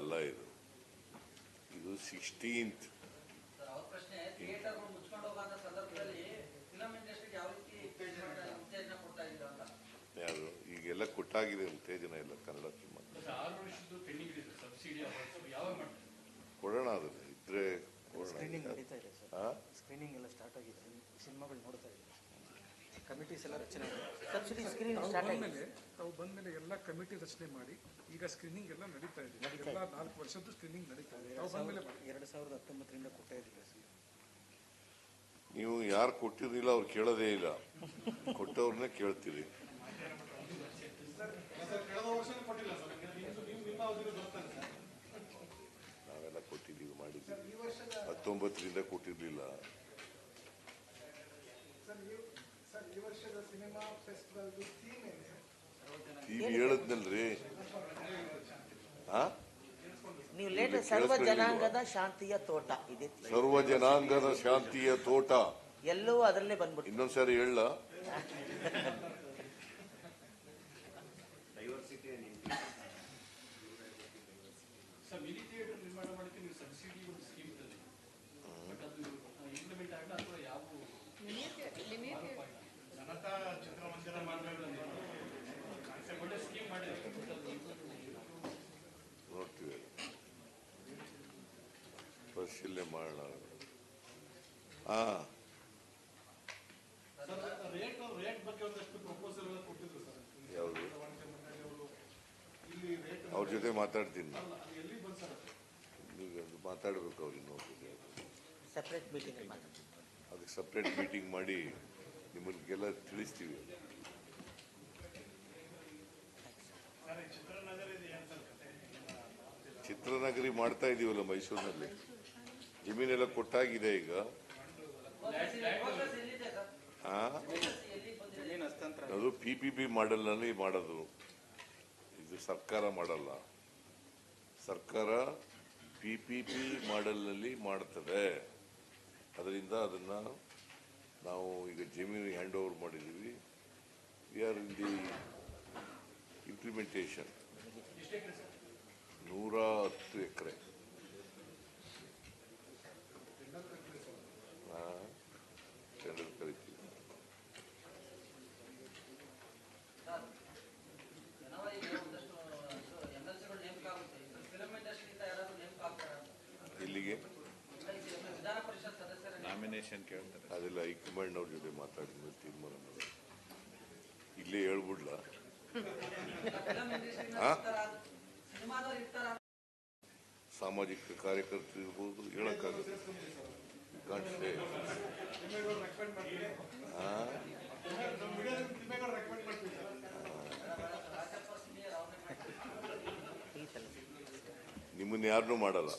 ಅಲ್ಲ ಇದು ಇದು ಸಿಕ್ಸ್ಟೀನ್ತ್ ಯಾರು? ಈಗೆಲ್ಲ ಕೊಟ್ಟಾಗಿದೆ ಉತ್ತೇಜನ ಇಲ್ಲ ಕನ್ನಡ ಸಿನಿಮಾ ಕೊಡೋಣ ಅದನ್ನ ಇದ್ರೆ ಸ್ಕ್ರೀನಿಂಗ್ ಎಲ್ಲ ಸ್ಟಾರ್ಟ್ ಆಗಿದೆ. ಸಿನಿಮಾಗಳು ನೋಡ್ತಾ ಕಮಿಟೀಸ್ ಎಲ್ಲ ರಚನೆ ಸಬ್ಸಿಡಿ ಸ್ಕ್ರೀನಿಂಗ್ ಸ್ಟಾರ್ಟ್ ಬಂದ್ಮೇಲೆ ಬಂದ ಬಂದ್ಮೇಲೆ ಎಲ್ಲ ಕಮಿಟಿ ರಚನೆ ಮಾಡಿ ಈಗ ಸ್ಕ್ರೀನಿಂಗ್ ಎಲ್ಲ ನಡೀತಾ ಇದೆ. ಎಲ್ಲ ನಾಲ್ಕು ವರ್ಷದ್ದು ಸ್ಕ್ರೀನಿಂಗ್ ನಡೀತಾ ಇದೆ. ತಾವು ಬಂದ ಮೇಲೆ ಎರಡು ಸಾವಿರದ ಹತ್ತೊಂಬತ್ತರಿಂದ ಕೊಡ್ತಾ ಇದ್ದೀವಿ ನೀವು ಯಾರು ಕೊಟ್ಟಿರಲಿಲ್ಲ ಅವ್ರು ಕೇಳೋದೇ ಇಲ್ಲ. ಕೊಟ್ಟವ್ರನ್ನ ಕೇಳ್ತೀರಿ. ನಾವೆಲ್ಲ ಕೊಟ್ಟಿದ್ದೀವಿ ಮಾಡಿದ್ದೀವಿ. ಹತ್ತೊಂಬತ್ತರಿಂದ ಕೊಟ್ಟಿರ್ಲಿಲ್ಲ. ಟಿವಿ ಹೇಳದ್ನಲ್ರಿ. ಹಾ? ನೀವು ಲೇಟೆಸ್ಟ್ ಸರ್ವ ಜನಾಂಗದ ಶಾಂತಿಯ ತೋಟ. ಇದೆ. ಸರ್ವ ಜನಾಂಗದ ಶಾಂತಿಯ ತೋಟ. ಎಲ್ಲವೂ ಅದರಲ್ಲೇ ಬಂದ್ಬಿಟ್ಟು. ಇನ್ನೊಂದ್ಸರಿ ಹೇಳ. ಸರ್ ಮಿನಿ ನಿರ್ಮಾಣ ಮಾಡಕ್ಕೆ ನೀವು ಸಬ್ಸಿಡಿ ಒಂದು ಸ್ಕೀಮ್ ತಂದೆ ಬಟ್ ಅದು ಇಂಪ್ಲಿಮೆಂಟ್ ಆಗಲ್ಲ ಅಥವಾ ಯಾವ ಜನತಾ ಚಿತ್ರಮಂದಿರ ಮಾಡಬೇಕು ಒಳ್ಳೆ ಸ್ಕೀಮ್ ಮಾಡಿದ್ರೆ ಬಟ್ ಅದು ನೋಡ್ತೀವಿ ಪರಿಶೀಲನೆ ಮಾಡೋಣ ಹಾ ರೇಟ್ ರೇಟ್ ಬಗ್ಗೆ ಒಂದಷ್ಟು ಪ್ರಪೋಸಲ್ ಕೊಟ್ಟಿದ್ರು ಸರ್. ಯಾವುದು? ಅವರು. ಇಲ್ಲಿ ರೇಟ್ ಅವ್ರ ಜೊತೆ ಮಾತಾಡ್ತೀನಿ. ನೀವು ಮಾತಾಡ್ಬೇಕು ಅವ್ರಿಗೆ ನೋಡ್ತೀನಿ ಸೆಪರೇಟ್ ಮೀಟಿಂಗ್ ಮಾತಾಡ್ತೀವಿ ಅದಕ್ಕೆ ಸಪ್ರೇಟ್ ಮೀಟಿಂಗ್ ಮಾಡಿ ನಿಮ್ಮನ್ಗೆಲ್ಲ ತಿಳಿಸ್ತೀವಿ. ಚಿತ್ರನಗರಿ ಮಾಡ್ತಾ ಇದೀವಲ್ಲ ಮೈಸೂರಿನಲ್ಲಿ? ಜಮೀನೆಲ್ಲ ಕೊಟ್ಟಾಗಿದೆ ಈಗ. ಅದು ಪಿ ಪಿ ಪಿ ಮಾಡೆಲ್ನಲ್ಲಿ ಮಾಡೋದು. ಇದು ಸರ್ಕಾರ ಮಾಡಲ್ಲ. ಸರ್ಕಾರ ಪಿ ಪಿ ಪಿ ಮಾಡೆಲ್ನಲ್ಲಿ ಮಾಡ್ತದೆ. ಅದರಿಂದ ಅದನ್ನ ನಾವು ಈಗ ಜಮೀನು ಹ್ಯಾಂಡ್ ಓವರ್ ಮಾಡಿದ್ದೀವಿ. We are in the implementation ನೂರ ಹತ್ತು ಎಕರೆ. ಅದೆಲ್ಲ ಹೈಕಮಾಂಡ್ ಅವ್ರ ಜೊತೆ ಮಾತಾಡಿದ ಮೇಲೆ ತೀರ್ಮಾನ ಮಾಡೋದು. ಇಲ್ಲೇ ಹೇಳ್ಬಿಡ್ಲಾ. ಸಾಮಾಜಿಕ ಕಾರ್ಯಕರ್ತರು ಇರ್ಬೋದು ಹೇಳಕ್ಕಾಗುತ್ತೆ ನಿಮ್ಮನ್ನ ಯಾರನ್ನೂ ರೆಕಮೆಂಡ್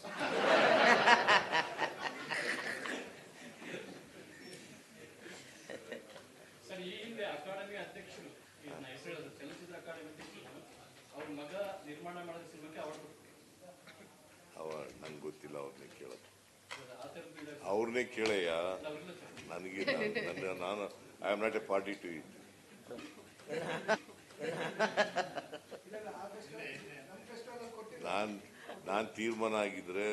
ನಂಗೆ ಗೊತ್ತಿಲ್ಲ ಅವ್ರನ್ನೇ ಕೇಳೋದು ಅವ್ರನ್ನೇ ಕೇಳಯ್ಯ. ನನಗೆ ನಾನು- ನನ್ನ ನಾನು I am not a party to it ನಾನು ನಾನು ತೀರ್ಮಾನ ಆಗಿದ್ರೆ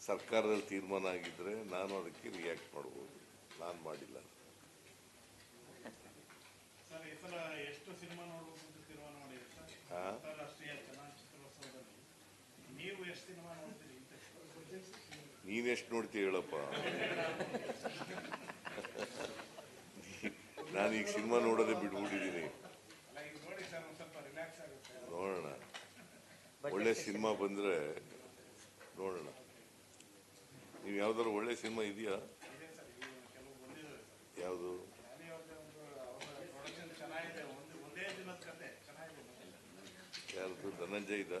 ಸರ್ಕಾರದಲ್ಲಿ ತೀರ್ಮಾನ ಆಗಿದ್ರೆ ನಾನು ಅದಕ್ಕೆ ರಿಯಾಕ್ಟ್ ಮಾಡ್ಬೋದು. ನಾನು ಮಾಡಿಲ್ಲ. ಸರ್ ಎಷ್ಟು ಸಲ ನೋಡ್ತೀರಿ ನೋಡ್ತೀವಿ ನೀನೆಷ್ಟು ನೋಡ್ತೀಯ ಹೇಳಪ್ಪ ನಾನು ಈಗ ಸಿನಿಮಾ ನೋಡೋದೇ ಬಿಟ್ಬಿಟ್ಟಿದ್ದೀನಿ. ಅಲ್ಲ ಈಗ ನೋಡಿ ಸರ್ ಸ್ವಲ್ಪ ರಿಲ್ಯಾಕ್ಸ್ ಆಗುತ್ತೆ ನೋಡೋಣ ಒಳ್ಳೆ ಸಿನಿಮಾ ಬಂದ್ರೆ ನೋಡೋಣ. ನೀವು ಯಾವ್ದಾದ್ರು ಒಳ್ಳೆ ಸಿನಿಮಾ ಇದೆಯಾ? ಇದೆ ಯಾವುದು? ಡ್ಯಾನಿ ಧನಂಜಯ್ ಒಂದು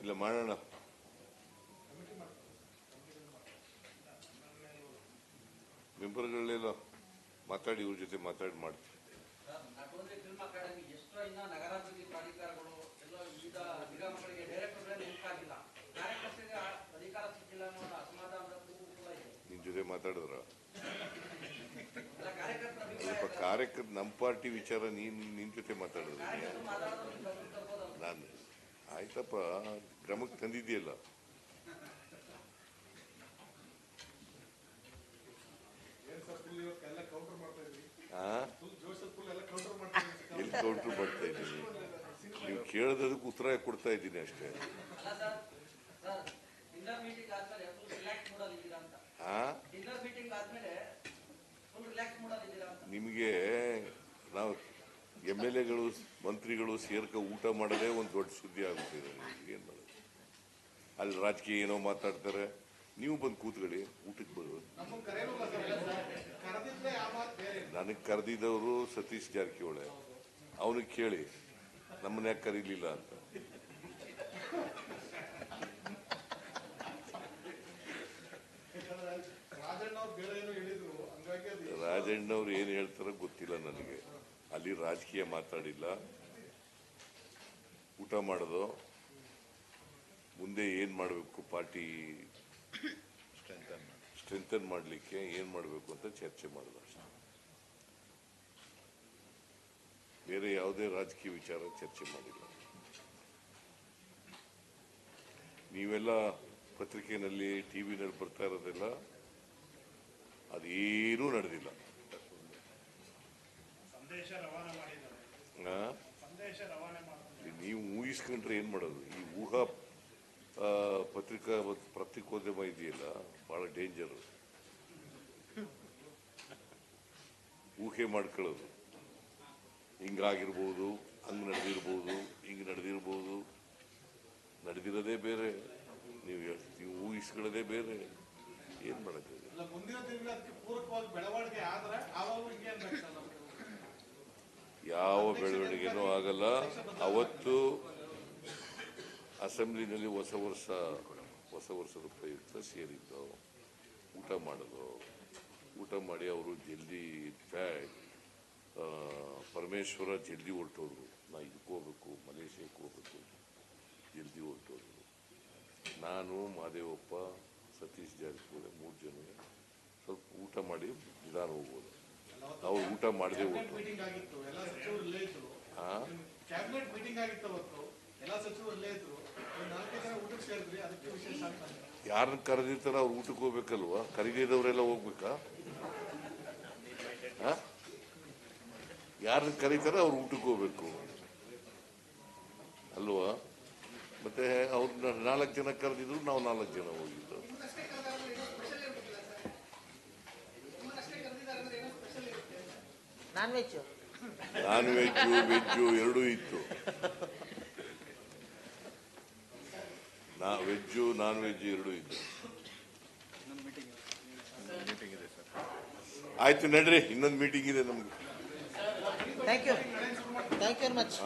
ಇಲ್ಲ ಮಾಡೋಣ. ಮೆಂಬರ್ಗಳೆಲ್ಲ ಮಾತಾಡಿ ಇವ್ರ ಜೊತೆ ಮಾತಾಡಿ ಮಾಡ್ತೀವಿ ಸರ್ ನಾಟ್ ಓನ್ಲಿ ಅಕಾಡೆಮಿ ಎಷ್ಟೋ ಇನ್ನ ನಗರಾಭಿವೃದ್ಧಿ ಪ್ರಾಧಿಕಾರಗಳು ಎಲ್ಲೋ ವಿವಿಧ ನಿಗಮಗಳಿಗೆ ಡೈರೆಕ್ಟರ್ಗಳೇ ನೇಮಕಾಗಿಲ್ಲ ಕಾರ್ಯಕರ್ತರಿಗೆ ಆ ಅಧಿಕಾರ ಸಿಕ್ಕಿಲ್ಲ ಅನ್ನೋ ಅಸಮಾಧಾನದ ಕೂಡ ಇದೆ. ನಿನ್ ಜೊತೆ ಮಾತಾಡಿದ್ರ? ಸ್ವಲ್ಪ ಕಾರ್ಯಕರ್ತ ನಮ್ಮ ಪಾರ್ಟಿ ವಿಚಾರ ನೀನ್ ನಿನ್ ಜೊತೆ ಮಾತಾಡಿದ್ರು? ನಾನು ಆಯ್ತಪ್ಪ ಕ್ರಮಕ್ಕೆ ತಂದಿದೆಯಲ್ಲ ಎಲ್ಲ ಕೌಂಟರ್ ಮಾಡ್ತಾ ಇದ್ರಿ ಎಲ್ಲಿ ಕೌಂಟ್ರ್ ಮಾಡ್ತಾ ಇದ್ದೀನಿ ನೀವು ಕೇಳದಕ್ಕೆ ಉತ್ತರ ಕೊಡ್ತಾ ಇದ್ದೀನಿ ಅಷ್ಟೇ. ಅಲ್ಲ ಸರ್ ಸರ್ ಮೀಟಿಂಗ್ ಆದ್ಮೇಲೆ ಫುಲ್ ರಿಲ್ಯಾಕ್ಸ್ ಮೂಡಲ್ ಇದ್ದೀರಾ ಅಂತ. ಆ? ಡಿನ್ನರ್ ಮೀಟಿಂಗ್ ಆದ್ಮೇಲೆ ಫುಲ್ ರಿಲ್ಯಾಕ್ಸ್ ಮೂಡಲ್ ಇದ್ದೀರಾ ಅಂತ. ನಿಮಗೆ ನಾವು ಎಂ ಎಲ್ ಎಗಳು ಮಂತ್ರಿಗಳು ಸೇರ್ಕ ಊಟ ಮಾಡೋದೇ ಒಂದು ದೊಡ್ಡ ಸುದ್ದಿ ಆಗುತ್ತಿದೆ ಏನು ಮಾಡೋದು? ಅಲ್ಲಿ ರಾಜಕೀಯ ಏನೋ ಮಾತಾಡ್ತಾರೆ. ನೀವು ಬಂದು ಕೂತ್ಕೊಳ್ಳಿ ಊಟಕ್ಕೆ ಬರೋದು ನನಗೆ ಕರೆದಿದ್ದವರು ಸತೀಶ್ ಜಾರಕಿಹೊಳೆ. ಅವನಿಗೆ ಕೇಳಿ ನಮ್ಮನ್ನ ಯಾಕೆ ಕರೀಲಿಲ್ಲ ಅಂತ. ರಾಜಣ್ಣವ್ರು ಏನು ಹೇಳ್ತಾರೋ ಗೊತ್ತಿಲ್ಲ ನನಗೆ. ಅಲ್ಲಿ ರಾಜಕೀಯ ಮಾತಾಡಿಲ್ಲ. ಊಟ ಮಾಡೋದು. ಮುಂದೆ ಏನು ಮಾಡಬೇಕು ಪಾರ್ಟಿ? ಸ್ಟ್ರೆಂಥನ್ ಮಾಡಲಿಕ್ಕೆ ಏನು ಮಾಡಬೇಕು ಅಂತ ಚರ್ಚೆ ಮಾಡೋದು ಅಷ್ಟೆ. ಬೇರೆ ಯಾವುದೇ ರಾಜಕೀಯ ವಿಚಾರ ಚರ್ಚೆ ಮಾಡಿಲ್ಲ. ನೀವೆಲ್ಲ ಪತ್ರಿಕೆಯಲ್ಲಿ ಟಿವಿನಲ್ಲಿ ಬರ್ತಾ ಇರೋದೆಲ್ಲ. ಅದೇನೂ ನಡೆದಿಲ್ಲ. ನೀವು ಊಹಿಸ್ಕೊಂಡ್ರೆ ಏನ್ ಮಾಡೋದು? ಈ ಊಹಾ ಪತ್ರಿಕಾ ಪತ್ರಿಕಾ ಪ್ರತಿಕೋದ್ಯಮ ಇದೆಯಲ್ಲ ಬಹಳ ಡೇಂಜರ್. ಊಹೆ ಮಾಡ್ಕೊಳ್ಳೋದು. ಹಿಂಗಾಗಿರ್ಬೋದು ಹಂಗ್ ನಡೆದಿರ್ಬೋದು ಹಿಂಗೆ ನಡೆದಿರ್ಬೋದು. ನಡೆದಿರೋದೇ ಬೇರೆ. ನೀವು ನೀವು ಊಹಿಸ್ಕೊಳ್ಳೋದೇ ಬೇರೆ. ಏನ್ ಮಾಡೋಕ್ಕಾಗಲ್ಲ? ಯಾವ ಬೆಳವಣಿಗೆನೂ ಆಗಲ್ಲ. ಅವತ್ತು ಅಸೆಂಬ್ಲಿನಲ್ಲಿ ಹೊಸ ವರ್ಷ, ಹೊಸ ವರ್ಷದ ಪ್ರಯುಕ್ತ ಸೇರಿದ್ದು, ಊಟ ಮಾಡೋದು, ಊಟ ಮಾಡಿ ಅವರು ಜಲ್ದಿ ಇನ್ಫ್ಯಾಕ್ಟ್ ಪರಮೇಶ್ವರ ಜಲ್ದಿ ಹೊರಟೋದ್ರು. ನಾ ಇದಕ್ಕೆ ಹೋಗ್ಬೇಕು, ಮಲೇಷ್ಯಾಕ್ಕೆ ಹೋಗ್ಬೇಕು ಜಲ್ದಿ ಹೊರಟೋದ್ರು. ನಾನು, ಮಾದೇವಪ್ಪ, ಸತೀಶ್ ಜಾರಕಿಹೊಳಿ ಮೂರು ಜನ ಸ್ವಲ್ಪ ಊಟ ಮಾಡಿ ನಿಧಾನ ಹೋಗ್ಬೋದು. ಅವ್ರು ಊಟ ಮಾಡಿದೆ ಅಂತ ಯಾರನ್ನ ಕರೆದಿರ್ತಾರ ಅವ್ರು ಊಟಕ್ಕೆ ಹೋಗ್ಬೇಕಲ್ವ? ಕರೀದಿದ್ದವರೆಲ್ಲ ಹೋಗ್ಬೇಕಾ? ಯಾರನ್ನ ಕರೀತಾರ ಅವ್ರು ಊಟಕ್ಕೆ ಹೋಗ್ಬೇಕು. ಅಲ್ವಾ? ಮತ್ತೆ ಅವ್ರನ್ನ ನಾಲ್ಕು ಜನ ಕರೆದಿದ್ರು ನಾವು ನಾಲ್ಕು ಜನ ಹೋಗಿದ್ದು. Non veg non veg veg ಎರಡೂ ಇತ್ತು. ನಾ ವೆಜ್ಜು ನಾನ್ ವೆಜ್ ಎರಡೂ ಇತ್ತು. ಆಯ್ತು ನಡ್ರಿ ಇನ್ನೊಂದು ಮೀಟಿಂಗ್ ಇದೆ ನಮ್ಗೆ. Thank you thank you very much